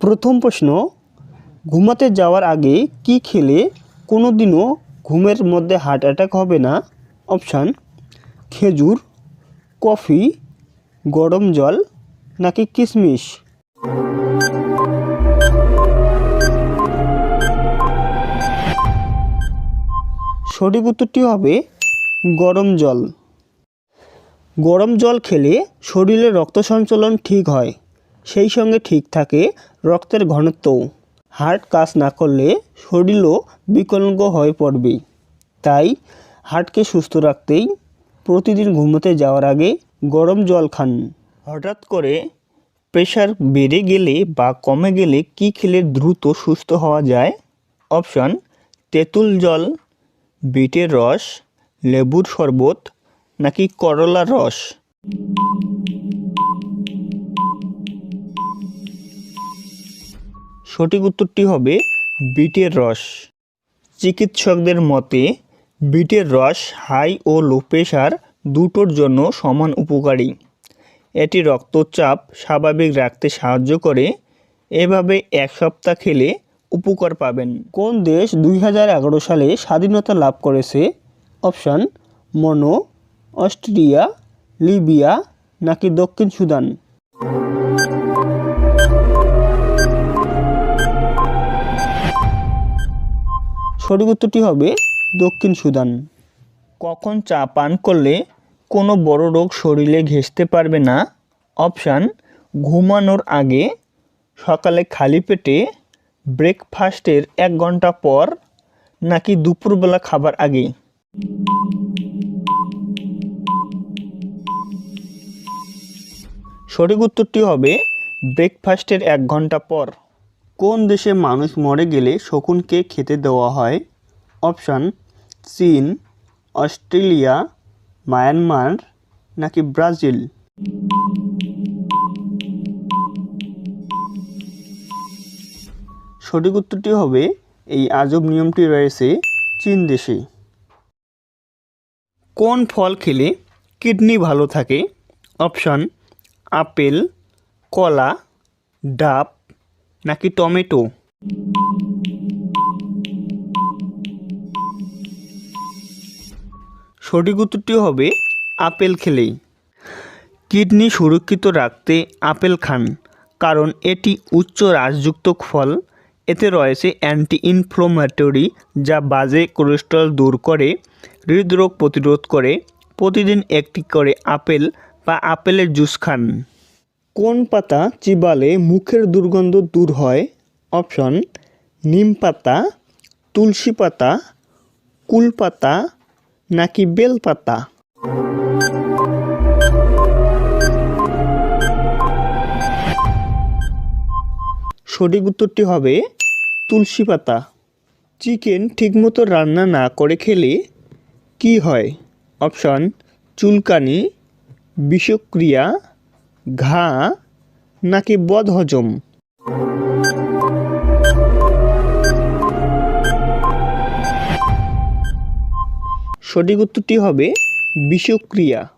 প্রথম প্রশ্ন, ঘুমাতে যাওয়ার আগে কি খেলে কোনো দিনও ঘুমের মধ্যে হার্ট অ্যাটাক হবে না? অপশান খেজুর, কফি, গরম জল নাকি কিশমিশ? সঠিক উত্তরটি হবে গরম জল। গরম জল খেলে শরীরে রক্ত সঞ্চালন ঠিক হয়, সেই সঙ্গে ঠিক থাকে রক্তের ঘনত্বও। হার্ট কাজ না করলে শরীরও বিকলাঙ্গ হয়ে পড়বে। তাই হার্টকে সুস্থ রাখতেই প্রতিদিন ঘুমোতে যাওয়ার আগে গরম জল খান। হঠাৎ করে প্রেশার বেড়ে গেলে বা কমে গেলে কি খেলে দ্রুত সুস্থ হওয়া যায়? অপশান, তেঁতুল জল, বিটের রস, লেবুর শরবত নাকি করলার রস? সঠিক উত্তরটি হবে বিটের রস। চিকিৎসকদের মতে, বিটের রস হাই ও লো প্রেশার দুটোর জন্য সমান উপকারী। এটি রক্তচাপ স্বাভাবিক রাখতে সাহায্য করে। এভাবে এক সপ্তাহ খেলে উপকার পাবেন। কোন দেশ দুই হাজার এগারো সালে স্বাধীনতা লাভ করেছে? অপশান, মনো অস্ট্রেলিয়া লিবিয়া নাকি দক্ষিণ সুদান? সঠিক উত্তরটি হবে দক্ষিণ সুদান। কখন চা পান করলে কোনো বড় রোগ শরীরে ঘেঁষতে পারবে না? অপশান, ঘুমানোর আগে সকালে খালি পেটে ব্রেকফাস্টের এক ঘণ্টা পর নাকি দুপুরবেলা খাবার আগে? সঠিক উত্তরটি হবে ব্রেকফাস্টের এক ঘণ্টা পর। কোন দেশে মানুষ মরে গেলে শকুনকে খেতে দেওয়া হয়? অপশান, চীন, অস্ট্রেলিয়া, মায়ানমার নাকি ব্রাজিল? সঠিক উত্তরটি হবে, এই আজব নিয়মটি রয়েছে চীন দেশে। কোন ফল খেলে কিডনি ভালো থাকে? অপশান, আপেল, কলা, ডাব নাকি টমেটো? সঠিক উত্তরটি হবে আপেল খেলেই। কিডনি সুরক্ষিত রাখতে আপেল খান, কারণ এটি উচ্চ রাসযুক্ত ফল। এতে রয়েছে অ্যান্টি ইনফ্লোমেটরি যা বাজে কোলেস্ট্রল দূর করে, হৃদরোগ প্রতিরোধ করে। প্রতিদিন একটি করে আপেল বা আপেলের জুস খান। কোন পাতা চিবালে মুখের দুর্গন্ধ দূর হয়? অপশন, নিম পাতা, তুলসী পাতা, কুল পাতা নাকি বেল পাতা? সঠিক উত্তরটি হবে তুলসী পাতা। চিকেন ঠিকমতো রান্না না করে খেলে কি হয়? অপশন, চুলকানি, বিষক্রিয়া ঘা নাকি বদহজম? সঠিক উত্তরটি হবে বিষক্রিয়া।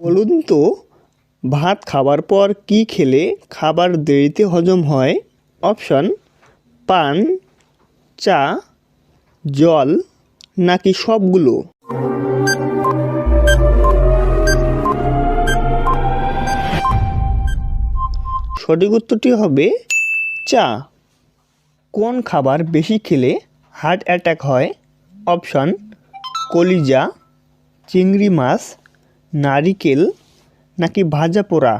বলুন তো, ভাত খাবার পর কি খেলে খাবার দেরিতে হজম হয়? অপশন, পান, চা, জল নাকি সবগুলো? সঠিক উত্তরটি হবে চা। কোন খাবার বেশি খেলে হার্ট অ্যাটাক হয়? অপশন, কলিজা, চিংড়ি মাছ, নারিকেল নাকি ভাজা পোড়া?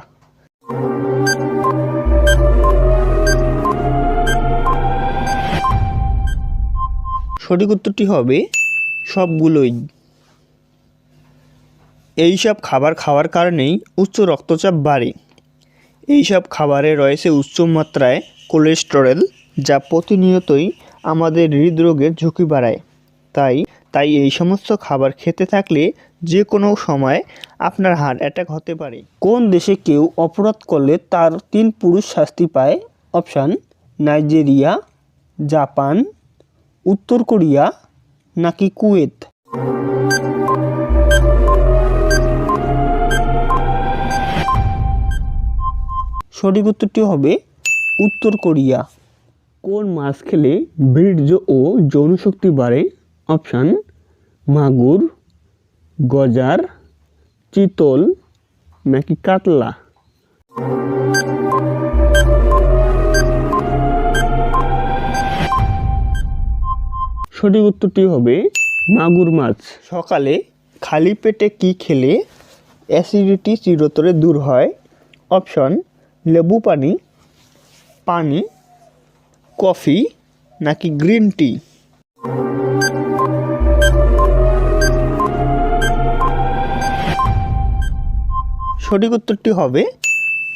সঠিক উত্তরটি হবে সবগুলোই। এইসব খাবার খাওয়ার কারণেই উচ্চ রক্তচাপ বাড়ে। এইসব খাবারে রয়েছে উচ্চ মাত্রায় কোলেস্টেরল, যা প্রতিনিয়তই আমাদের হৃদরোগের ঝুঁকি বাড়ায়। তাই তাই এই সমস্ত খাবার খেতে থাকলে যে কোনো সময় আপনার হার্ট অ্যাটাক হতে পারে। কোন দেশে কেউ অপরাধ করলে তার তিন পুরুষ শাস্তি পায়? অপশান, নাইজেরিয়া, জাপান, উত্তর কোরিয়া, নাকি কুয়েত? সঠিক উত্তরটি হবে উত্তর কোরিয়া। কোন মাছ খেলে বীর্য ও যৌনশক্তি বাড়ে? অপশান মাগুর গজার চিতল নাকি কাতলা? সঠিক উত্তরটি হবে মাগুর মাছ। সকালে খালি পেটে কি খেলে অ্যাসিডিটি চিরতরে দূর হয়? অপশন লেবু পানি পানি, কফি নাকি গ্রিন টি? সঠিক উত্তরটি হবে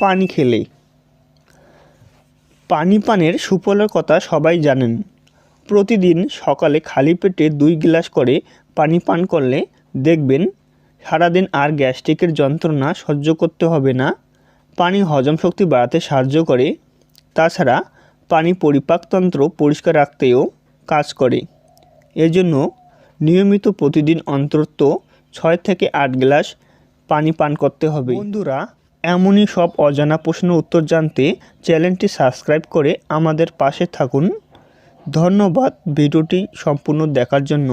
পানি খেলে। পানি পানের সুফলের কথা সবাই জানেন। প্রতিদিন সকালে খালি পেটে দুই গ্লাস করে পানি পান করলে দেখবেন সারাদিন আর গ্যাস্ট্রিকের যন্ত্রণা সহ্য করতে হবে না। পানি হজম শক্তি বাড়াতে সাহায্য করে, তাছাড়া পানি পরিপাকতন্ত্র পরিষ্কার রাখতেও কাজ করে। এজন্য নিয়মিত প্রতিদিন অন্তত ছয় থেকে আট গ্লাস পানি পান করতে হবে। বন্ধুরা, এমনই সব অজানা প্রশ্নের উত্তর জানতে চ্যানেলটি সাবস্ক্রাইব করে আমাদের পাশে থাকুন। ধন্যবাদ ভিডিওটি সম্পূর্ণ দেখার জন্য।